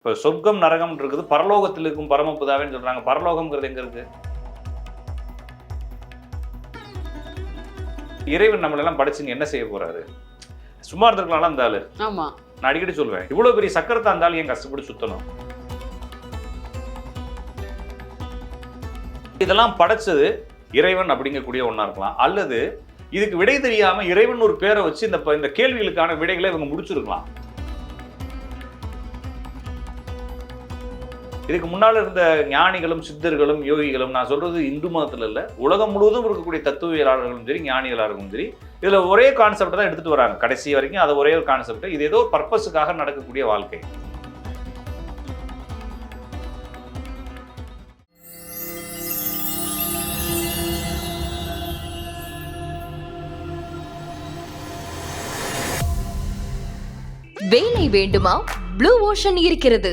இப்போ சொர்க்கம் நரகம் இருக்குது. பரலோகத்தில் இருக்கும் பரமபுதாவேன்னு சொல்றாங்க. பரலோகம்ங்கிறது எங்க இருக்கு? இறைவன் நம்மளெல்லாம் படிச்சுங்க என்ன செய்ய போறாரு? சும்மா இருந்திருக்கலாம்ல அந்த ஆளு. ஆமா. நான் அடிக்கடி சொல்லுவேன் இவ்வளவு பெரிய சக்கரத்தை அந்த ஆளு ஏன் கஷ்டப்பட்டு சுத்தணும்? இதெல்லாம் படைச்சது இறைவன் அப்படிங்கக்கூடிய ஒண்ணா இருக்கலாம். அல்லது இதுக்கு விடை தெரியாம இறைவன் ஒரு பேரை வச்சு இந்த இந்த கேள்விகளுக்கான விடைகளை இவங்க முடிச்சிருக்கலாம். இதுக்கு முன்னால் இருந்த ஞானிகளும் சித்தர்களும் யோகிகளும் நான் சொல்றது இந்து மதத்துல இல்ல உலகம் முழுவதும் இருக்கக்கூடிய தத்துவியலாளர்களும் சரி ஞானிகளாளர்களும் சரி இதுல ஒரே கான்செப்ட் தான் எடுத்துட்டு வராங்க. கடைசி வரைக்கும் அது ஒரே ஒரு கான்செப்ட் இது ஏதோ ஒரு பர்பஸுக்காக நடக்கக்கூடிய வாழ்க்கை. வேலை வேண்டுமா? ப்ளூ ஓஷன் இருக்கிறது.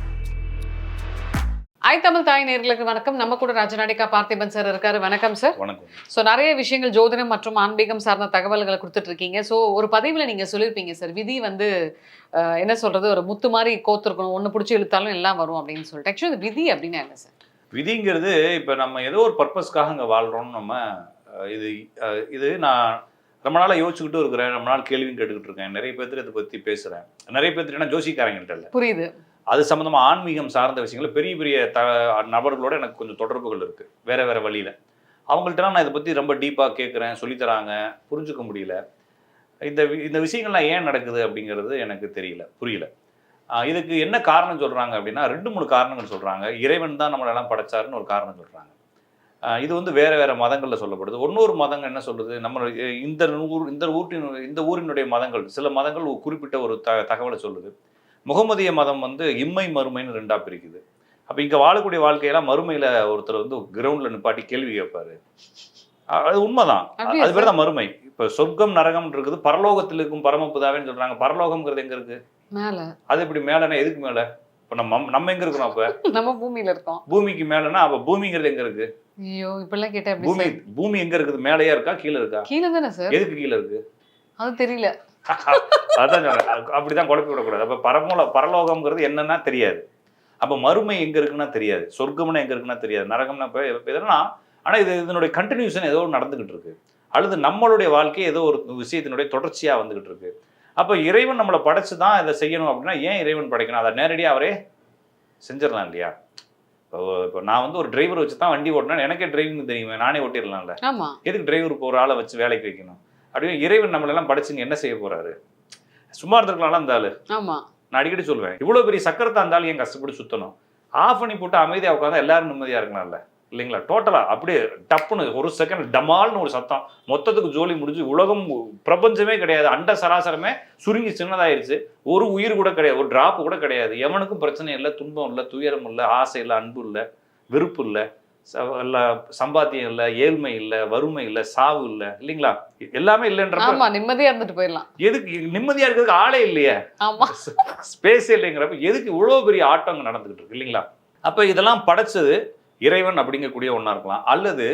ஐ தமிழ் தாய் நேர்களுக்கு வணக்கம். நம்ம கூட ராஜநாடிகா பார்த்திபன் சார் இருக்காரு. வணக்கம் சார் வணக்கம். ஸோ நிறைய விஷயங்கள் ஜோதிடம் மற்றும் ஆன்மீகம் சார்ந்த தகவல்களை கொடுத்துட்டு இருக்கீங்க ஸோ ஒரு பதிவில் நீங்க சொல்லியிருப்பீங்க சார் விதி வந்து என்ன சொல்றது ஒரு முத்து மாதிரி கோத்துருக்கணும். ஒன்று பிடிச்சி இழுத்தாலும் எல்லாம் வரும் அப்படின்னு சொல்லிட்டு. ஆக்சுவலி விதி அப்படின்னா என்ன சார் விதிங்கிறது இப்போ நம்ம ஏதோ ஒரு பர்பஸ்க்காக இங்கே வாழ்கிறோம்னு நம்ம இது இது நான் ரொம்ப நாளாக யோசிச்சுக்கிட்டு இருக்கிறேன். ரொம்ப நாள் கேள்வியும் கேட்டுக்கிட்டு இருக்கேன். நிறைய பேர்த்து இதை பற்றி பேசுகிறேன் நிறைய பேர்த்து என்ன ஜோசிக்காரங்கள்ட்ட இல்லை புரியுது. அது சம்மந்தமாக ஆன்மீகம் சார்ந்த விஷயங்கள் பெரிய பெரிய த நபர்களோட எனக்கு கொஞ்சம் தொடர்புகள் இருக்குது வேறு வேறு வழியில். அவங்கள்ட்டலாம் நான் இதை பற்றி ரொம்ப டீப்பாக கேட்குறேன் சொல்லித்தராங்க. புரிஞ்சுக்க முடியல. இந்த வி- இந்த விஷயங்கள்லாம் ஏன் நடக்குது அப்படிங்கிறது எனக்கு தெரியல. புரியல. இதுக்கு என்ன காரணம் சொல்கிறாங்க அப்படின்னா ரெண்டு மூணு காரணங்கள் சொல்கிறாங்க இறைவன் தான் நம்மளெல்லாம் படைச்சாருன்னு ஒரு காரணம் சொல்கிறாங்க இது வந்து வேறு வேறு மதங்களில் சொல்லப்படுது. ஒன்னொரு மதங்கள் என்ன சொல்லுது நம்ம இந்த ஊர் இந்த ஊட்டின் இந்த ஊரினுடைய மதங்கள் சில மதங்கள் குறிப்பிட்ட ஒரு த தகவலை சொல்லுது. முகமதிய மதம் வந்து இம்மை மறுமைன்னு ரெண்டா பிரிக்குது. அப்போ இங்கே வாழக்கூடிய வாழ்க்கையெல்லாம் மறுமையில் ஒருத்தர் வந்து கிரவுண்டில் நிப்பாட்டி கேள்வி கேட்பாரு. அது உண்மைதான். அது பேர் தான் மறுமை. இப்போ சொர்க்கம் நரகம் இருக்குது பரலோகத்தில் இருக்கும் பரமபுதாவேன்னு சொல்றாங்க. பரலோகம்ங்கிறது எங்க இருக்கு? மேல. அது இப்படி மேலனா எதுக்கு மேல? இப்போ நம்ம நம்ம எங்க இருக்கிறோம் அப்ப? நம்ம பூமியில இருக்கோம். பூமிக்கு மேலனா அப்ப பூமிங்கிறது எங்க இருக்கு? ஐயோ இப்பெல்லாம் கேட்டா எப்படி பூமி பூமி எங்க இருக்குது? மேலேயா இருக்கா? கீழே இருக்கா? கீழே தானே சார்? எதுக்கு கீழே இருக்கு? அது தெரியல. அதான் சொல்றேன் அப்படிதான் குழப்பி விடக்கூடாது அப்ப பரமூல பரலோகம்ங்கிறது என்னன்னா தெரியாது. அப்ப மறுமை எங்க இருக்குன்னா தெரியாது. சொர்க்கம்னா எங்க இருக்குன்னா தெரியாது. நரகம்னா இப்ப இப்ப இதெல்லாம் ஆனா இது இதனுடைய கண்டினியூஷன் ஏதோ நடந்துகிட்டு இருக்கு. அல்லது நம்மளுடைய வாழ்க்கை ஏதோ ஒரு விஷயத்தினுடைய தொடர்ச்சியா வந்துகிட்டு இருக்கு. அப்ப இறைவன் நம்மளை படைச்சு தான் இதை செய்யணும் அப்படின்னா ஏன் இறைவன் படைக்கணும்? அதை நேரடியா அவரே செஞ்சிடலாம் இல்லையா? இப்போ இப்போ நான் வந்து ஒரு டிரைவர் வச்சு தான் வண்டி ஓட்டினா எனக்கே டிரைவிங் தெரியுமே. நானே ஓட்டிடலாம்ல. எதுக்கு டிரைவர் இப்போ ஒரு ஆளை வச்சு வேலைக்கு வைக்கணும்? அப்படியே இறைவன் நம்மளெல்லாம் படிச்சுங்க என்ன செய்ய போறாரு? சும்மா இருந்திருக்கலாம்ல அந்த ஆளு. ஆமா. நான் அடிக்கடி சொல்லுவேன் இவ்வளவு பெரிய சக்கரத்தை அந்த ஆளு ஏன் கஷ்டப்பட்டு சுத்தணும்? ஆஃப் பண்ணி போட்டு அமைதியா உட்காந்தா எல்லாரும் நிம்மதியா இருக்கலாம்ல இல்லைங்களா? டோட்டலா அப்படியே டப்புன்னு ஒரு செகண்ட் டமால்னு ஒரு சத்தம். மொத்தத்துக்கு ஜோலி முடிஞ்சு உலகம் பிரபஞ்சமே கிடையாது. அண்ட சராசரமே சுருங்கி சின்னதாயிருச்சு. ஒரு உயிர் கூட கிடையாது. ஒரு டிராப் கூட கிடையாது. எவனுக்கும் பிரச்சனை இல்லை துன்பம் இல்லை துயரம் இல்லை ஆசை இல்லை அன்பு இல்லை வெறுப்பு இல்ல. சம்பாத்தியம் இல்லை ஏழ்மை இல்லை வறுமை இல்லை சாவு இல்லை இல்லைங்களா? எல்லாமே இல்லைன்றப்ப ஆமா நிம்மதியா இருந்துட்டு போயிடலாம். எதுக்கு நிம்மதியா இருக்கிறதுக்கு ஆளே இல்லையே. ஆமா. ஸ்பேஸே இல்லைங்கிறப்ப எதுக்கு இவ்வளோ பெரிய ஆட்டம் நடந்துகிட்டு இருக்கு இல்லைங்களா? அப்ப இதெல்லாம் படைச்சது இறைவன் அப்படிங்கக்கூடிய ஒண்ணா இருக்கலாம். அல்லது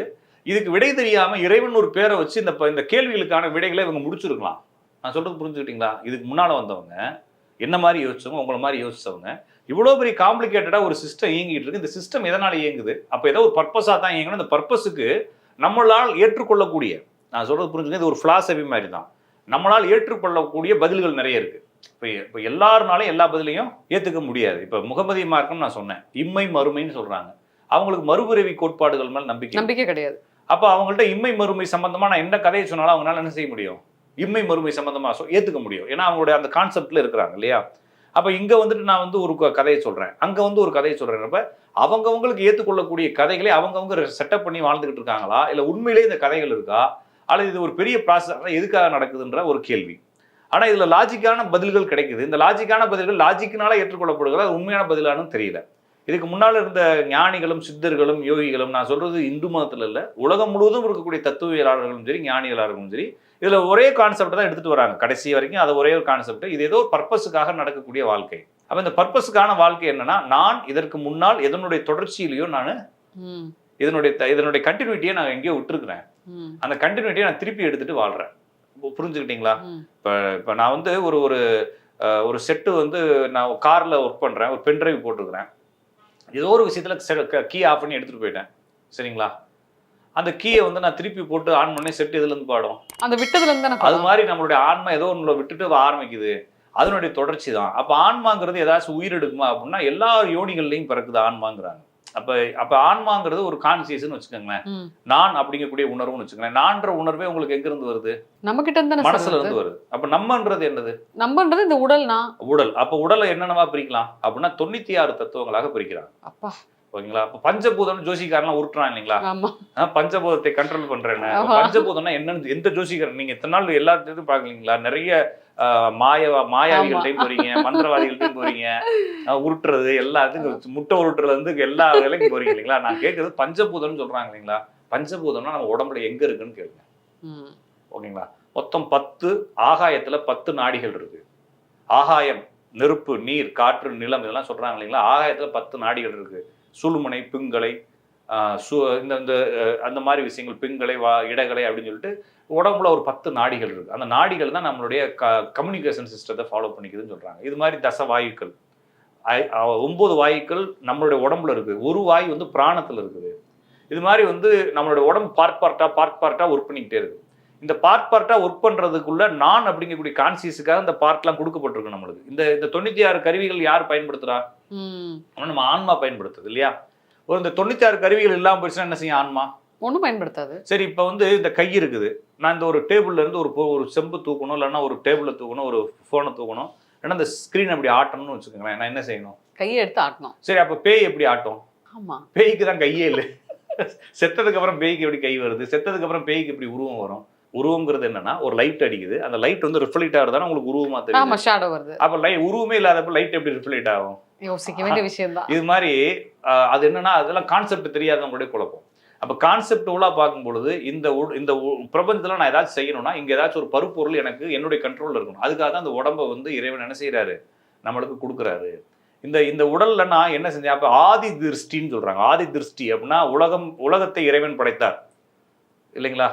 இதுக்கு விடை தெரியாம இறைவன் ஒரு பேரை வச்சு இந்த இந்த கேள்விகளுக்கான விடைகளை இவங்க முடிச்சிருக்கலாம். நான் சொல்றது புரிஞ்சுக்கிட்டீங்களா? இதுக்கு முன்னால வந்தவங்க என்ன மாதிரி யோசிச்சவங்க உங்களை மாதிரி யோசிச்சவங்க இவ்வளோ பெரிய காம்ப்ளிகேட்டடா ஒரு சிஸ்டம் இயங்கிட்டு இருக்கு. இந்த சிஸ்டம் எதனால இயங்குது? அப்ப ஏதோ ஒரு பர்பஸா தான் இயங்கணும். இந்த பர்பஸுக்கு நம்மளால் ஏற்றுக்கொள்ளக்கூடிய நான் சொல்றது புரிஞ்சுங்க இது ஒரு philosophy மாதிரி தான் நம்மளால் ஏற்றுக்கொள்ளக்கூடிய பதில்கள் நிறைய இருக்கு. இப்போ இப்போ எல்லாருனாலும் எல்லா பதிலையும் ஏற்றுக்க முடியாது. இப்போ முகமதிய மார்க்கம் நான் சொன்னேன். இம்மை மறுமைன்னு சொல்றாங்க. அவங்களுக்கு மறுபிறவி கோட்பாடுகள் மேல் நம்பிக்கை. நம்பிக்கை கிடையாது. அப்போ அவங்கள்ட்ட இம்மை மறுமை சம்பந்தமா நான் என்ன கதையை சொன்னாலும் அவங்களால என்ன செய்ய முடியும்? இம்மை மறுமை சம்பந்தமா சொ- ஏத்துக்க முடியும். ஏன்னா அவங்களுடைய அந்த கான்செப்ட்ல இருக்கிறாங்க இல்லையா? அப்போ இங்கே வந்துட்டு நான் வந்து ஒரு க- கதையை சொல்கிறேன் அங்கே வந்து ஒரு கதையை சொல்கிறேன் அவங்கவுங்களுக்கு ஏற்றுக்கொள்ளக்கூடிய கதைகளை அவங்கவுங்க செட்டப் பண்ணி வாழ்ந்துக்கிட்டு இருக்காங்களா? இல்லை உண்மையிலேயே இந்த கதைகள் இருக்கா? அல்லது இது ஒரு பெரிய ப்ராசஸ் எதுக்காக நடக்குதுன்ற ஒரு கேள்வி. ஆனால் இதில் லாஜிக்கான பதில்கள் கிடைக்குது. இந்த லாஜிக்கான பதில்கள் லாஜிக்கினால ஏற்றுக்கொள்ளப்படுகிறதா. அது உண்மையான பதிலானு தெரியல. இதுக்கு முன்னால் இருந்த ஞானிகளும் சித்தர்களும் யோகிகளும் நான் சொல்கிறது இந்து மதத்தில் இல்லை உலகம் முழுவதும் இருக்கக்கூடிய தத்துவியலாளர்களும் சரி ஞானிகளாளர்களும் சரி இதில் ஒரே கான்செப்ட் தான் எடுத்துட்டு வராங்க. கடைசி வரைக்கும் அது ஒரே ஒரு கான்செப்ட் இது ஏதோ ஒரு பர்பஸுக்காக நடக்கக்கூடிய வாழ்க்கை. அப்போ இந்த பர்பஸுக்கான வாழ்க்கை என்னன்னா நான் இதற்கு முன்னால் எதனுடைய தொடர்ச்சியிலையோ நான் இதனுடைய இதனுடைய கண்டினியூட்டியை நான் எங்கேயோ விட்டுருக்கிறேன். அந்த கண்டினியூட்டியை நான் திருப்பி எடுத்துட்டு வாழ்றேன். இப்போ புரிஞ்சுக்கிட்டீங்களா. இப்போ இப்போ நான் வந்து ஒரு ஒரு ஒரு செட்டு வந்து நான் காரில் ஒர்க் பண்ணுறேன் ஒரு பென்ட்ரைவ் போட்டிருக்கிறேன். ஏதோ ஒரு விஷயத்தில் கீ ஆஃப் பண்ணி எடுத்துகிட்டு போயிட்டேன். சரிங்களா? அந்த கீயை வந்து நான் திருப்பி போட்டு ஆன் பண்ணி செட் இதுலேருந்து பாடும் அந்த விட்டதுல இருந்து அது. மாதிரி நம்மளுடைய ஆன்மா ஏதோ ஒன்றில் விட்டுட்டு ஆரம்பிக்குது. அதனுடைய தொடர்ச்சி தான். அப்போ ஆன்மாங்கிறது ஏதாச்சும் உயிர் எடுக்குமா அப்படின்னா எல்லா யோனிகள்லையும் பிறக்குது ஆன்மாங்கிறாங்க. அப்போ அப்போ ஆன்மாங்கிறது ஒரு கான்சியஸ்னு வச்சுக்கோங்களேன். நான் அப்படிங்கக்கூடிய உணர்வுன்னு வச்சுக்கோங்களேன். நான்ற உணர்வே உங்களுக்கு எங்கிருந்து வருது? நம்ம கிட்ட இருந்து மனசுல இருந்து வருது. அப்ப நம்மன்றது என்னது? நம்மன்றது இந்த உடல் உடல். அப்ப உடலை என்னென்னவா பிரிக்கலாம்? அப்படின்னா தொண்ணூத்தி ஆறு தத்துவங்களாக பிரிக்கிறாங்க. அப்பா. ஓகேங்களா? அப்ப பஞ்சபூதம் ஜோசிக்காரன்லாம் உருட்டுறான் இல்லைங்களா? பஞ்சபூதத்தை கண்ட்ரோல் பண்றேன்னு. பஞ்சபூதம்னா என்னன்னு எந்த ஜோசிக்காரன் நீங்க இத்தனை நாள் எல்லாத்தையும் பாக்கலீங்களா நிறைய மாய மாயாவிகள்ட்டையும் போறீங்க மந்திரவாதிகள்ட்டையும் போறீங்க. உருட்டுறது எல்லாத்துக்கும் முட்டை உருட்டுறது வந்து எல்லா வேலைக்கும் போறீங்க இல்லைங்களா? நான் கேட்கறது பஞ்சபூதம்னு சொல்றாங்க இல்லைங்களா? பஞ்சபூதம்னா நம்ம உடம்புல எங்க இருக்குன்னு கேளுங்க. ஓகேங்களா? மொத்தம் பத்து ஆகாயத்துல பத்து நாடிகள் இருக்கு. ஆகாயம் நெருப்பு நீர் காற்று நிலம் இதெல்லாம் சொல்றாங்க இல்லைங்களா? ஆகாயத்துல பத்து நாடிகள் இருக்கு. சுழுமுனை பிங்களை சு இந்த இந்த அந்த மாதிரி விஷயங்கள் பிங்களை வா இடகளை அப்படின்னு சொல்லிட்டு உடம்புல ஒரு பத்து நாடிகள் இருக்குது அந்த நாடிகள் தான் நம்மளுடைய க கம்யூனிகேஷன் சிஸ்டத்தை ஃபாலோ பண்ணிக்குதுன்னு சொல்கிறாங்க இது மாதிரி தச வாயுக்கள். ஐ- வாயுக்கள் நம்மளுடைய உடம்புல இருக்குது ஒரு வாயு வந்து பிராணத்தில் இருக்குது. இது மாதிரி வந்து நம்மளுடைய உடம்பு பார்ட் பார்ட்டாக பார்ட் பார்ட்டாக ஒர்க் பண்ணிக்கிட்டே இருக்குது இந்த பார்ட் பார்ட்டா ஒர்க் பண்றதுக்குள்ள நான் அப்படிங்கக்கூடிய கான்சியஸுக்காக இந்த பார்ட்லாம் கொடுக்கப்பட்டிருக்கு நம்மளுக்கு. இந்த இந்த தொண்ணூத்தி ஆறு கருவிகள் யார் பயன்படுத்துறா? ம். ஆனா நம்ம ஆன்மா பயன்படுத்துது இல்லையா? ஒரு இந்த தொண்ணூத்தி ஆறு கருவிகள் இல்லாம போயிடுச்சுன்னா என்ன செய்யும் ஆன்மா? ஒண்ணும் பயன்படுத்தாது. சரி இப்போ வந்து இந்த கை இருக்குது. நான் இந்த ஒரு டேபிள்ல இருந்து ஒரு ஒரு செம்பு தூக்கணும் இல்லைன்னா ஒரு டேபிள தூக்கணும் ஒரு ஃபோனை தூக்கணும் இல்லைன்னா இந்த ஸ்க்ரீன் அப்படி ஆட்டணும்னு வச்சுக்கோங்களேன். நான் என்ன செய்யணும்? கையை எடுத்து ஆட்டணும். சரி அப்போ பேய் எப்படி ஆட்டும்? ஆமா. பேய்க்கு தான் கையே இல்லை. செத்ததுக்கு அப்புறம் பேய்க்கு எப்படி கை வருது? செத்ததுக்கு அப்புறம் பேய்க்கு எப்படி உருவம் வரும்? உருவங்கிறது என்னன்னா ஒரு லைட் அடிக்குது. அந்த லைட் வந்து ரிஃப்ளெக்ட் ஆகுதுன்னா உங்களுக்கு உருவமா தெரியும் ஆமா ஷேடோ வருது. அப்ப லை உருவமே இல்லாதப்ப லைட் எப்படி ரிஃப்ளெக்ட் ஆகும்? யோசிக்க வேண்டிய விஷயம் தான் இது மாதிரி அது என்னன்னா அதெல்லாம் கான்செப்ட் தெரியாதவங்களுடைய குழப்பம். அப்ப கான்செப்ட் உள்ள பார்க்கும் பொழுது இந்த இந்த பிரபஞ்சத்துல நான் ஏதாச்சும் செய்யணும்னா இங்க ஏதாச்சும் ஒரு பருப்பொருள் எனக்கு என்னுடைய கண்ட்ரோல்ல இருக்கணும். அதுக்காக தான் அந்த உடம்ப வந்து இறைவன் என்ன செய்யறாரு நம்மளுக்கு கொடுக்குறாரு. இந்த இந்த உடல்ல நான் என்ன செஞ்சேன்? அப்ப ஆதி திருஷ்டின்னு சொல்றாங்க. ஆதி திருஷ்டி அப்படின்னா உலகம் உலகத்தை இறைவன் படைத்தார். இல்லைங்களா?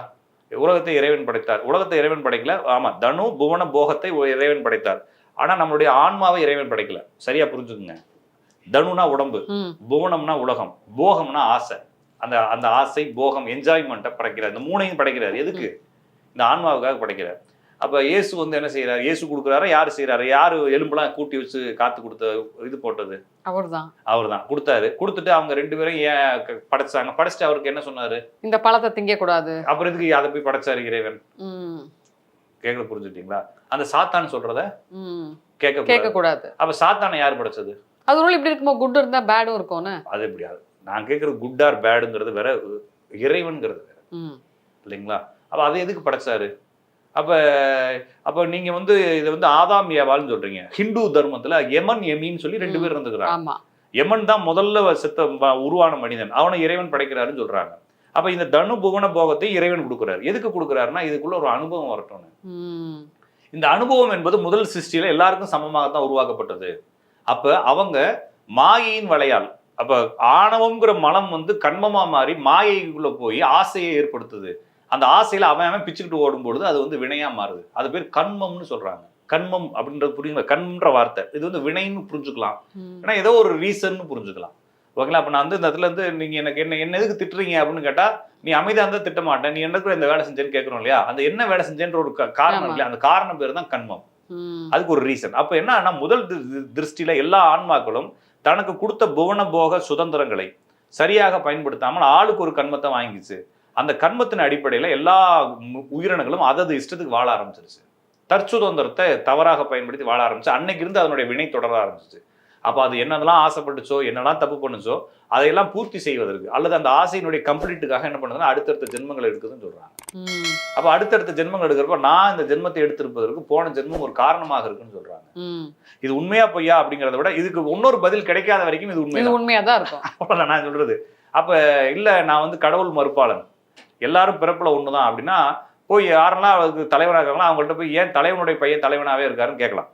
உலகத்தை இறைவன் படைத்தார். உலகத்தை இறைவன் படைக்கல. ஆமா தனு புவன போகத்தை இறைவன் படைத்தார். ஆனா நம்மளுடைய ஆன்மாவை இறைவன் படைக்கல. சரியா புரிஞ்சுக்குங்க. தனுனா உடம்பு புவனம்னா உலகம் போகம்னா ஆசை. அந்த அந்த ஆசை போகம் என்ஜாய்மெண்ட்டை படைக்கிறார். இந்த மூணையும் படைக்கிறார். எதுக்கு? இந்த ஆன்மாவுக்காக படைக்கிறார். அப்ப இயேசு வந்து என்ன செய்யறாரு இயேசு கொடுக்குறாரா? யாரு செய்யறாரு யாரு எலும்பெல்லாம் கூட்டி வச்சு காத்து கொடுத்த இது போட்டது? அவர்தான். அவர் தான் கொடுத்தாரு. கொடுத்துட்டு அவங்க ரெண்டு பேரும் ஏன் படைச்சாங்க? படைச்சிட்டு அவருக்கு என்ன சொன்னாரு? இந்த பழத்தை திங்க கூடாது அப்புறம் எதுக்கு அதை போய் படைச்சாரு இறைவன்? ம், கேட்க புரிஞ்சுட்டீங்களா அந்த சாத்தான் சொல்றத. கேட்க கேட்க கூடாது. அப்ப சாத்தானை யார் படைச்சது? அது இப்படி இருக்கும்போது குட் இருந்தா பேடும் இருக்கும்னு. அது எப்படி அது. நான் கேட்கறது குட் ஆர் பேடுங்கிறது வேற இறைவன்கிறது வேற. இல்லைங்களா? அப்ப அதை எதுக்கு படைச்சாரு? அப்ப அப்ப நீங்க வந்து இதை வந்து ஆதாம் ஏவாள்னு சொல்றீங்க. ஹிந்து தர்மத்துல யமன் எமின்னு சொல்லி ரெண்டு பேர் இருந்துக்கிறாங்க. யமன் தான் முதல்ல செத்த உருவான மனிதன். அவனை இறைவன் படைக்கிறாருன்னு சொல்றாங்க. அப்ப இந்த தனு புவன போகத்தை இறைவன் கொடுக்குறாரு. எதுக்கு கொடுக்குறாருன்னா இதுக்குள்ள ஒரு அனுபவம் வரட்டும்னு. இந்த அனுபவம் என்பது முதல் சிருஷ்டியில எல்லாருக்கும் சமமாக தான் உருவாக்கப்பட்டது. அப்ப அவங்க மாயையின் வளையால் அப்ப ஆணவம்ங்கிற மனம் வந்து கண்மமா மாறி மாயைக்குள்ள போய் ஆசையை ஏற்படுத்துது. அந்த ஆசையில அவன் அவன் பிச்சுக்கிட்டு ஓடும்பொழுது அது வந்து வினையா மாறுது. அது பேர் கண்மம்னு சொல்றாங்க. கண்மம் அப்படின்றது புரியுங்களா கண்ன்ற வார்த்தை. இது வந்து வினைன்னு புரிஞ்சுக்கலாம். ஏன்னா ஏதோ ஒரு ரீசன்னு புரிஞ்சுக்கலாம். ஓகேங்களா? அப்ப நான் வந்து இந்த இடத்துல இருந்து நீங்க எனக்கு என்ன என்ன எதுக்கு திட்டுறீங்க அப்படின்னு கேட்டா நீ அமைதியா இருந்தா திட்ட மாட்டேன். நீ என்ன இந்த வேலை செஞ்சேன்னு கேட்கறோம் இல்லையா? அந்த என்ன வேலை செஞ்சேன்ற ஒரு காரணம். இல்லையா? அந்த காரணம் பேர் தான் கண்மம். அதுக்கு ஒரு ரீசன். அப்ப என்னன்னா முதல் திருஷ்டியில எல்லா ஆன்மாக்களும் தனக்கு கொடுத்த புவன போக சுதந்திரங்களை சரியாக பயன்படுத்தாமல் ஆளுக்கு ஒரு கண்மத்தை வாங்கிச்சு. அந்த கண்மத்தின் அடிப்படையில எல்லா உயிரினங்களும் அதது இஷ்டத்துக்கு வாழ ஆரம்பிச்சிருச்சு. தற்சுதந்திரத்தை தவறாக பயன்படுத்தி வாழ ஆரம்பிச்சு அன்னைக்கு இருந்து அதனுடைய வினை தொடர ஆரம்பிச்சிச்சு. அப்போ அது என்னதெல்லாம் ஆசைப்பட்டுச்சோ என்னெல்லாம் தப்பு பண்ணுச்சோ அதையெல்லாம் பூர்த்தி செய்வதற்கு அல்லது அந்த ஆசையினுடைய கம்ப்ளீட்டுக்காக என்ன பண்ணுதுன்னா அடுத்தடுத்த ஜென்மங்கள் எடுக்குதுன்னு சொல்றாங்க. ம், அப்போ அடுத்தடுத்த ஜென்மங்கள் எடுக்கிறப்ப நான் இந்த ஜென்மத்தை எடுத்திருப்பதற்கு போன ஜென்மம் ஒரு காரணமாக இருக்குன்னு சொல்றாங்க. இது உண்மையா பொய்யா அப்படிங்கிறத விட இதுக்கு இன்னொரு பதில் கிடைக்காத வரைக்கும் இது இது உண்மைதான். உண்மையா தான் இருக்கும். நான் சொல்றது. அப்ப இல்ல நான் வந்து கடவுள் மறுப்பாளன். எல்லாரும் பிறப்புல ஒண்ணுதான் அப்படின்னா போய் யாரெல்லாம் அதுக்கு தலைவராக இருக்காங்களோ அவங்கள்ட்ட போய் ஏன் தலைவனுடைய பையன் தலைவனாவே இருக்காருன்னு கேட்கலாம்.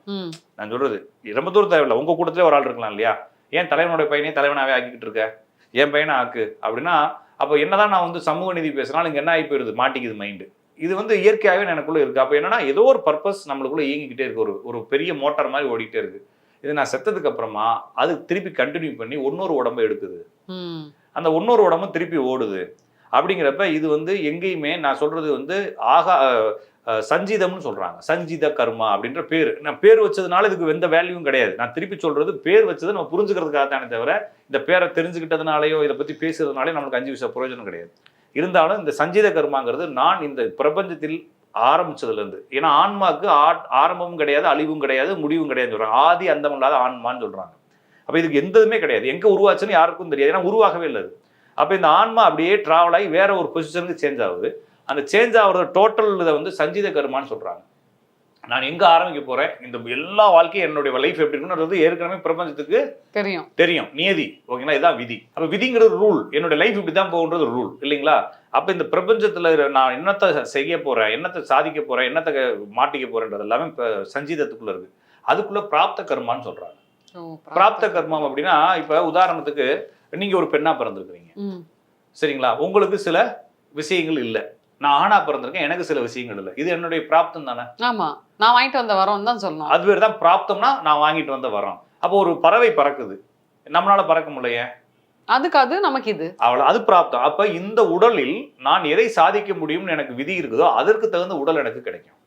நான் சொல்றது ரொம்ப தூரம் தேவையில்லை. உங்க கூட்டத்திலே ஒரு ஆள் இருக்கலாம் இல்லையா? ஏன் தலைவனுடைய பையனே தலைவனாவே ஆக்கிக்கிட்டு இருக்க? என் பையனை ஆக்கு. அப்படின்னா அப்போ என்னதான் நான் வந்து சமூக நீதி பேசினாலும் இங்க என்ன ஆகி போயிருது? மாட்டிக்குது மைண்டு இது வந்து இயற்கையாகவே எனக்குள்ள இருக்கு. அப்போ என்னன்னா ஏதோ ஒரு பர்பஸ் நம்மளுக்குள்ள இயங்கிக்கிட்டே இருக்கு. ஒரு ஒரு பெரிய மோட்டார் மாதிரி ஓடிக்கிட்டே இருக்கு. இது நான் செத்ததுக்கு அப்புறமா அது திருப்பி கண்டினியூ பண்ணி இன்னொரு உடம்பை எடுக்குது. அந்த இன்னொரு உடம்பும் திருப்பி ஓடுது. அப்படிங்கிறப்ப இது வந்து எங்கேயுமே நான் சொல்றது வந்து ஆகா சஞ்சீதம்னு சொல்றாங்க. சஞ்சீத கர்மா அப்படின்ற பேர். நான் பேர் வச்சதுனால இதுக்கு எந்த வேல்யூவும் கிடையாது. நான் திருப்பி சொல்றது பேர் வச்சது நம்ம புரிஞ்சுக்கிறதுக்காக தானே தவிர இந்த பேரை தெரிஞ்சுக்கிட்டதுனாலயோ இதை பத்தி பேசுறதுனாலயோ நம்மளுக்கு அஞ்சு விஷயம் பிரயோஜனம் கிடையாது. இருந்தாலும் இந்த சஞ்சீத கர்மாங்கிறது நான் இந்த பிரபஞ்சத்தில் ஆரம்பிச்சதுலேருந்து ஏன்னா ஆன்மாக்கு ஆ- ஆரம்பமும் கிடையாது அழிவும் கிடையாது முடிவும் கிடையாதுன்னு சொல்கிறாங்க ஆதி அந்தம் இல்லாத ஆன்மான்னு சொல்கிறாங்க அப்போ இதுக்கு எந்ததுமே கிடையாது. எங்கே உருவாச்சுன்னு யாருக்கும் தெரியாது. ஏன்னா உருவாகவே இல்லை அப்ப இந்த ஆன்மா அப்படியே டிராவல் ஆகி வேற ஒரு பொசிஷனுக்கு சேஞ்ச் ஆகுது. அந்த சேஞ்ச் ஆகுறது டோட்டல் இதை வந்து சஞ்சீத கர்மான்னு சொல்றாங்க. நான் எங்க ஆரம்பிக்க போறேன்? இந்த எல்லா வாழ்க்கையும் என்னுடைய லைஃப் எப்படி இருக்குன்றது ஏற்கனவே பிரபஞ்சத்துக்கு தெரியும். தெரியும். நியதி. ஓகேங்களா? இதான் விதி. அப்ப விதிங்கிறது ரூல் என்னோட லைஃப் இப்படி தான் போகுன்றது ரூல் இல்லைங்களா? அப்ப இந்த பிரபஞ்சத்துல நான் என்னத்தை செய்ய போறேன்? என்னத்தை சாதிக்க போறேன்? என்னத்தை மாட்டிக்க போறேன்றது எல்லாமே இப்ப சஞ்சீதத்துக்குள்ள இருக்கு. அதுக்குள்ள பிராப்த கர்மான்னு சொல்றாங்க. பிராப்த கர்மம் அப்படின்னா இப்ப உதாரணத்துக்கு நீங்க ஒரு பெண்ணா பிறந்திருக்கிறீங்க. சரிங்களா? உங்களுக்கு சில விஷயங்கள் இல்லை. நான் ஆணா பிறந்திருக்கேன் எனக்கு சில விஷயங்கள் இல்லை. இது என்னுடைய பிராப்தம் தானே? ஆமா. நான் வாங்கிட்டு வந்த வரோம் தான் சொல்லணும். அது பேர் தான் பிராப்தம்னா நான் வாங்கிட்டு வந்த வரோம். அப்போ ஒரு பறவை பறக்குது. நம்மளால பறக்க முடியலையே? அதுக்கு அது நமக்கு இது. அவ்வளோ அது பிராப்தம். அப்ப இந்த உடலில் நான் எதை சாதிக்க முடியும்னு எனக்கு விதி இருக்குதோ அதற்கு தகுந்த உடல் எனக்கு கிடைக்கும்.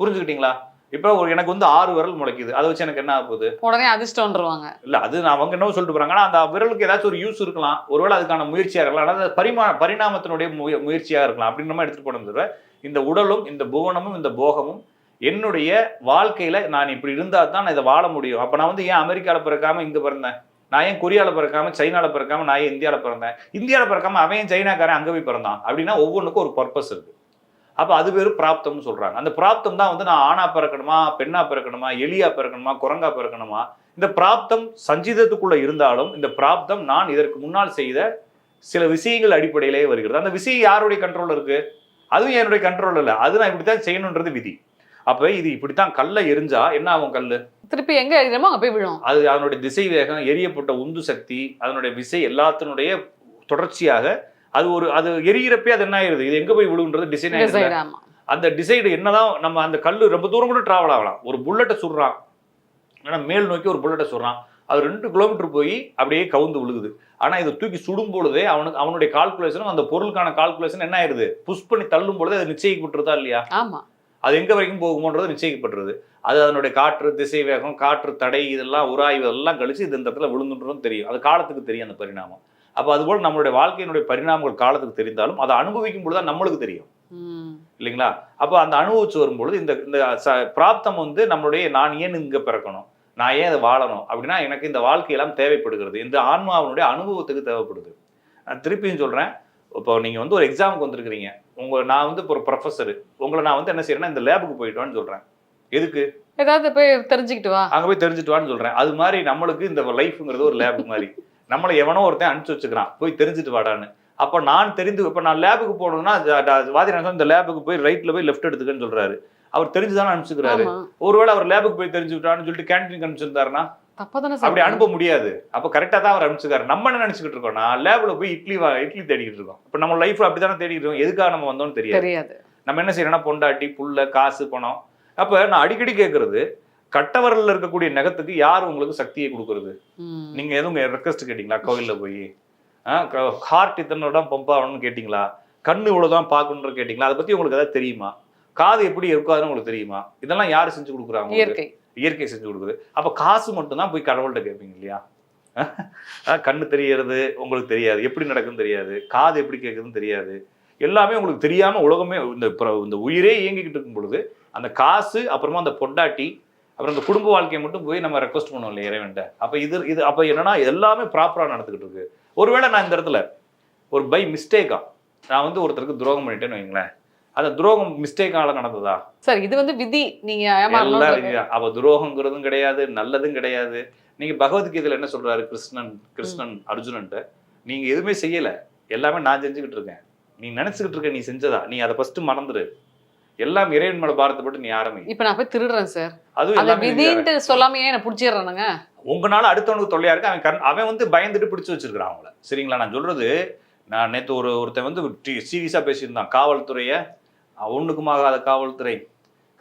புரிஞ்சுக்கிட்டீங்களா? இப்போ ஒரு எனக்கு வந்து ஆறு விரல் முளைக்குது. அதை வச்சு எனக்கு என்ன ஆக போகுது? உடனே அதிர்ஷ்டம்ன்றவாங்க. இல்ல அது நான் அவங்க என்ன சொல்லிட்டு போறாங்க. ஆனா அந்த விரலுக்கு ஏதாச்சும் ஒரு யூஸ் இருக்கலாம். ஒருவேளை அதுக்கான முயற்சியா இருக்கலாம். ஆனா அது பரிமா பரிணாமத்தினுடைய முய- முயற்சியா இருக்கலாம். அப்படின்னு நம்ம எடுத்துட்டு போனது தவிர இந்த உடலும் இந்த புவனமும் இந்த போகமும் என்னுடைய வாழ்க்கையில நான் இப்படி இருந்தா தான் நான் இதை வாழ முடியும். அப்ப நான் வந்து ஏன் அமெரிக்கால பிறக்காம இங்க பிறந்தேன்? நான் ஏன் கொரியால பிறக்காம சைனால பிறக்காம நான் ஏன் இந்தியால பிறந்தேன்? இந்தியால பிறக்காம அவன் ஏன் சைனாக்காரன் அங்க போய் பிறந்தான்? அப்படின்னா ஒவ்வொன்றுக்கும் ஒரு பர்பஸ் இருக்கு. அப்ப அது பேரு பிராப்தம்னு சொல்றாங்க. அந்த பிராப்தம் தான் வந்து நான் ஆணா பிறக்கணுமா பெண்ணா பிறக்கணுமா எலியா பிறக்கணுமா குரங்கா பிறக்கணுமா? இந்த பிராப்தம் சஞ்சீதத்துக்குள்ள இருந்தாலும் இந்த பிராப்தம் நான் இதற்கு முன்னால் செய்த சில விஷயங்கள் அடிப்படையிலேயே வருகிறது. அந்த விஷயம் யாருடைய கண்ட்ரோல் இருக்கு? அதுவும் என்னுடைய கண்ட்ரோல் இல்லை. அது நான் இப்படித்தான் செய்யணுன்றது விதி. அப்ப இது இப்படித்தான் கல்லை எரிஞ்சா என்ன ஆகும் கல்லு? திருப்பி எங்க எழுதுமோ அங்க போய் விழும். அது அதனுடைய திசை வேகம் எரியப்பட்ட உந்து சக்தி அதனுடைய விசை எல்லாத்தினுடைய தொடர்ச்சியாக அது ஒரு அது எரியிறப்பே அது என்ன ஆயிருது? இது எங்க போய் விழுகுன்றது டிசைன் ஆயிருது அந்த டிசைடு என்னதான் நம்ம அந்த கல்லு ரொம்ப தூரம் கூட டிராவல் ஆகலாம். ஒரு புல்லட்டை சுடுறான். ஏன்னா மேல் நோக்கி ஒரு புல்லட்டை சுடுறான். அது ரெண்டு கிலோமீட்டர் போய் அப்படியே கவுந்து விழுகுது. ஆனா இதை தூக்கி சுடும் பொழுதே அவனுக்கு அவனுடைய கால்குலேஷனும் அந்த பொருளுக்கான கால்குலேஷன் என்ன ஆயிருது? புஷ் பண்ணி தள்ளும் பொழுது அது நிச்சயிக்கப்பட்டுருதா இல்லையா? ஆமா. அது எங்க வரைக்கும் போகுமோன்றது நிச்சயிக்கப்பட்டுருது. அது அதனுடைய காற்று திசை வேகம் காற்று தடை இதெல்லாம் உராய்வு எல்லாம் கழிச்சு இது இந்த இடத்துல விழுந்துன்றதும் தெரியும். அது காலத்துக்கு தெரியும் அந்த பரிணாமம். அப்போ அதுபோல் நம்மளுடைய வாழ்க்கையினுடைய பரிணாமங்கள் காலத்துக்கு தெரிந்தாலும் அதை அனுபவிக்கும் பொழுது தான் நம்மளுக்கு தெரியும். இல்லைங்களா? அப்போ அந்த அனுபவிச்சு வரும்பொழுது இந்த இந்த ச- பிராப்தம் வந்து நம்மளுடைய நான் ஏன் இங்க பிறக்கணும்? நான் ஏன் அதை வாழணும்? அப்படின்னா எனக்கு இந்த வாழ்க்கையெல்லாம் தேவைப்படுகிறது. இந்த ஆன்மாவினுடைய அனுபவத்துக்கு தேவைப்படுது. நான் திருப்பியும் சொல்றேன். இப்போ நீங்க வந்து ஒரு எக்ஸாமுக்கு வந்திருக்கிறீங்க. உங்க நான் வந்து இப்போ ஒரு ப்ரொஃபஸர் உங்களை நான் வந்து என்ன செய்யறேன்னா இந்த லேபுக்கு போயிட்டு வான்னு சொல்றேன். எதுக்கு? ஏதாவது போய் தெரிஞ்சுக்கிட்டு வா. அங்க போய் தெரிஞ்சுட்டு வான்னு சொல்றேன். அது மாதிரி நம்மளுக்கு இந்த லைஃப்ங்கிறது ஒரு லேப் மாதிரி. நம்மளை எவனோ ஒருத்தன் அனுப்பிச்சு வச்சுக்கிறான். போய் தெரிஞ்சுட்டு வாடான்னு. அப்போ நான் தெரிந்து இப்போ நான் லேபுக்கு போகணும்னா வாதி நான் இந்த லேபுக்கு போய் ரைட்ல போய் லெஃப்ட் எடுத்துக்கன்னு சொல்றாரு. அவர் தெரிஞ்சுதானே அனுப்பிச்சுக்கிறாரு. ஒருவேளை அவர் லேபுக்கு போய் தெரிஞ்சுக்கிட்டான்னு சொல்லிட்டு கேன்டீன் அனுப்பிச்சிருந்தாருன்னா அப்படி அனுப்ப முடியாது. அப்ப கரெக்டா தான் அவர் அனுப்பிச்சுக்காரு நம்ம என்ன நினைச்சுக்கிட்டு இருக்கோம்னா லேப்ல போய் இட்லி இட்லி தேடிக்கிட்டு இருக்கோம். இப்ப நம்ம லைஃப்ல அப்படித்தானே தேடிக்கிட்டு இருக்கோம்? எதுக்காக நம்ம வந்தோம்னு தெரியாது. தெரியாது. நம்ம என்ன செய்யறோம்னா பொண்டாட்டி புல்ல காசு பணம். அப்ப நான் அடிக்கடி கேட்கறது கட்டவரல்ல இருக்கக்கூடிய நகத்துக்கு யார் உங்களுக்கு சக்தியை கொடுக்கறது? நீங்க எதுவும் ரெக்வஸ்ட் கேட்டீங்களா? கோவில்ல போய். ஹார்ட் இத்தனோட பம்ப் ஆகணும்னு கேட்டீங்களா? கண்ணு இவ்வளவுதான் பார்க்கணும்னு கேட்டீங்களா? அதை பத்தி உங்களுக்கு ஏதாவது தெரியுமா? காது எப்படி இருக்காதுன்னு உங்களுக்கு தெரியுமா? இதெல்லாம் யாரு செஞ்சு கொடுக்குறாங்க? இயற்கை. இயற்கை செஞ்சு கொடுக்குது. அப்ப காசு மட்டும்தான் போய் கடவுள்கிட்ட கேட்பீங்க இல்லையா? கண்ணு தெரியறது உங்களுக்கு தெரியாது. எப்படி நடக்குன்னு தெரியாது. காது எப்படி கேட்குதுன்னு தெரியாது. எல்லாமே உங்களுக்கு தெரியாம உலகமே இந்த இந்த உயிரே இயங்கிக்கிட்டு இருக்கும் பொழுது அந்த காசு அப்புறமா அந்த பொண்டாட்டி அப்புறம் இந்த குடும்ப வாழ்க்கையை மட்டும் போய் நம்ம ரெக்வஸ்ட் பண்ணுவோம் இல்லையா இறைவன்ட்ட அப்போ இது இது அப்போ என்னன்னா எல்லாமே ப்ராப்பராக நடந்துக்கிட்டு இருக்கு. ஒருவேளை நான் இந்த இடத்துல ஒரு பை மிஸ்டேக்கா நான் வந்து ஒருத்தருக்கு துரோகம் பண்ணிட்டேன்னு வைங்களேன். அந்த துரோகம் மிஸ்டேக்கால நடந்ததா? சார் இது வந்து விதி. நீங்க. அவ துரோகங்கிறதும் கிடையாது நல்லதும் கிடையாது. நீங்க பகவத்கீதையில என்ன சொல்றாரு கிருஷ்ணன் கிருஷ்ணன் அர்ஜுனன்ட்ட? நீங்க எதுவுமே செய்யல. எல்லாமே நான் செஞ்சுக்கிட்டு இருக்கேன். நீ நினைச்சுக்கிட்டு இருக்க நீ செஞ்சதா? நீ அதை ஃபர்ஸ்ட் மறந்துரு. எல்லாம் இறைவன் மேல பாரத்தை போட்டு நீ ஆரம்பி இப்ப நான் போய் திருடுறேன் சார். அதுவும் விதின்ட்டு சொல்லாமையே என்ன புடிச்சிடுறானுங்க. உங்களால அடுத்தவனுக்கு தொல்லையா இருக்கு அவன் கண் அவன் வந்து பயந்துட்டு பிடிச்சு வச்சிருக்கான் அவங்கள. சரிங்களா? நான் சொல்றது நான் நேத்து ஒரு ஒருத்தன் வந்து சீரியஸா பேசியிருந்தான். காவல்துறைய ஒண்ணுக்குமாகாத காவல்துறை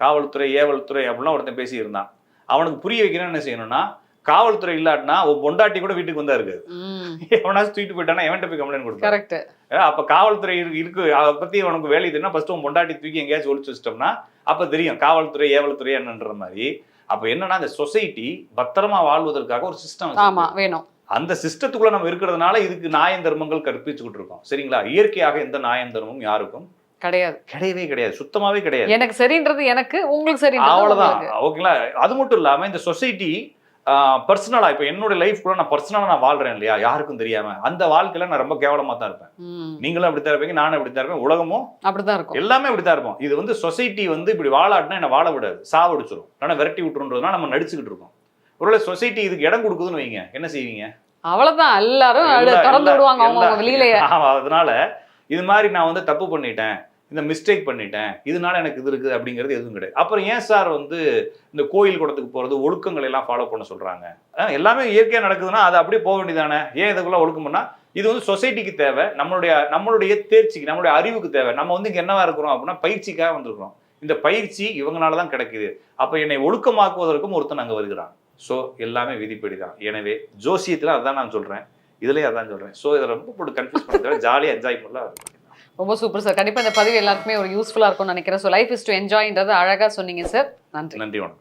காவல்துறை ஏவல்துறை அப்படிலாம் ஒருத்தன் பேசியிருந்தான். அவனுக்கு புரிய வைக்கணும்னு என்ன செய்யணும்னா காவல்துறை இல்லாட்டினா ஒரு பொண்டாட்டி கூட வீட்டுக்கு வந்தா இருக்கு எவனாச்சும் தூக்கிட்டு போயிட்டானா எவன்கிட்ட போய் கம்ப்ளைண்ட் கொடுத்தா கரெக்ட் அப்ப காவல்துறை இருக்கு அதை பத்தி உனக்கு வேலை இதுன்னா ஃபர்ஸ்ட் உன் பொண்டாட்டி தூக்கி எங்கேயாச்சும் ஒளிச்சு வச்சிட்டோம்னா அப்ப தெரியும். காவல்துறை ஏவல்துறை என்னன்ற மாதிரி. அப்ப என்னன்னா அந்த சொசைட்டி பத்திரமா வாழ்வதற்காக ஒரு சிஸ்டம் ஆமா வேணும். அந்த சிஸ்டத்துக்குள்ள நம்ம இருக்கிறதுனால இதுக்கு நியாயம் தர்மங்கள் கற்பிச்சுக்கிட்டு இருக்கோம் சரிங்களா? இயற்கையாக எந்த நியாயம் தர்மமும் யாருக்கும் கிடையாது. கிடையவே கிடையாது. சுத்தமாவே கிடையாது. எனக்கு சரின்றது எனக்கு உங்களுக்கு சரின்றது அவ்வளவுதான். ஓகேங்களா? அது மட்டும் இல்லாம இந்த சொசைட்டி பர்சனலா இப்ப என்னோட லைஃப் கூட நான் பர்சனலா நான் வாழ்றேன் இல்லையா? யாருக்கும் தெரியாம. அந்த வாழ்க்கையில நான் ரொம்ப கேவலமா தான் இருப்பேன். நீங்களும் அப்படித்தான் இருப்பீங்க நானும் அப்படித்தான் இருப்பேன். உலகமும் அப்படிதான் இருக்கும். எல்லாமே அப்படித்தான் இருப்போம் இது வந்து சொசைட்டி வந்து இப்படி வாழாட்டினா என்ன வாழ விடாது. சாவடிச்சிடும் இல்லைன்னா விரட்டி விட்டுருன்றதுனா நம்ம நடிச்சுக்கிட்டு இருக்கோம். ஒருவேளை சொசைட்டி இதுக்கு இடம் கொடுக்குதுன்னு வைங்க. என்ன செய்வீங்க? அவ்வளவுதான். எல்லாரும் எல்லா- விடுவாங்க அவங்க வெளியிலேயே. அதனால இது மாதிரி நான் வந்து தப்பு பண்ணிட்டேன். இந்த மிஸ்டேக் பண்ணிட்டேன் இதனால எனக்கு இது இருக்குது அப்படிங்கிறது எதுவும் கிடையாது. அப்புறம் ஏன் சார் வந்து இந்த கோயில் குளத்துக்கு போகிறது ஒழுக்கங்களை எல்லாம் ஃபாலோ பண்ண சொல்கிறாங்க எல்லாமே இயற்கையாக நடக்குதுன்னா அது அப்படியே போக வேண்டியதானே ஏன் இதுக்குள்ளே ஒழுக்கம்னா இது வந்து சொசைட்டிக்கு தேவை நம்மளுடைய நம்மளுடைய தேர்ச்சிக்கு நம்மளுடைய அறிவுக்கு தேவை. நம்ம வந்து இங்கே என்னவா இருக்கிறோம் அப்படின்னா பயிற்சிக்காக வந்திருக்கிறோம். இந்த பயிற்சி இவங்களால தான் கிடைக்குது. அப்போ என்னை ஒழுக்கமாக்குவதற்கும் ஒருத்தன் அங்கே வருகிறான். ஸோ எல்லாமே விதிப்படி தான் எனவே ஜோசியத்தில் அதான் நான் சொல்கிறேன் இதுலேயே அதான் சொல்கிறேன் ஸோ இதை ரொம்ப போட்டு கன்ஃபியூஸ் பண்ணுறது ஜாலியாக என்ஜாய் பண்ணலாம். ரொம்ப சூப்பர் சார் கண்டிப்பா இந்த பதிவு எல்லாருக்குமே ஒரு யூஸ்ஃபுல்லா இருக்கும்னு நினைக்கிறேன். ஸோ லைஃப் இஸ் டு என்ஜாய்ன்றது அழகா சொன்னீங்க சார் நன்றி. நன்றி வணக்கம்.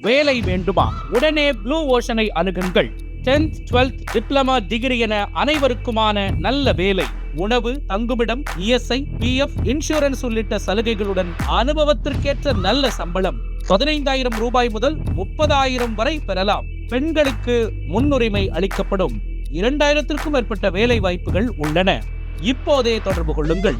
வேலை வேண்டுமா? உடனே ப்ளூ ஓஷனை அணுகுங்கள். 10th 12th டிப்ளமா டிகிரி என அனைவருக்குமான நல்ல வேலை. உணவு தங்குமிடம் இஎஸ்ஐ பிஎஃப் இன்சூரன்ஸ் உள்ளிட்ட சலுகைகளுடன் அனுபவத்திற்கேற்ற நல்ல சம்பளம். பதினைந்தாயிரம் ரூபாய் முதல் முப்பதாயிரம் வரை பெறலாம். பெண்களுக்கு முன்னுரிமை அளிக்கப்படும். இரண்டாயிரத்திற்கும் மேற்பட்ட வேலை வாய்ப்புகள் உள்ளன. இப்போதே தொடர்பு கொள்ளுங்கள்.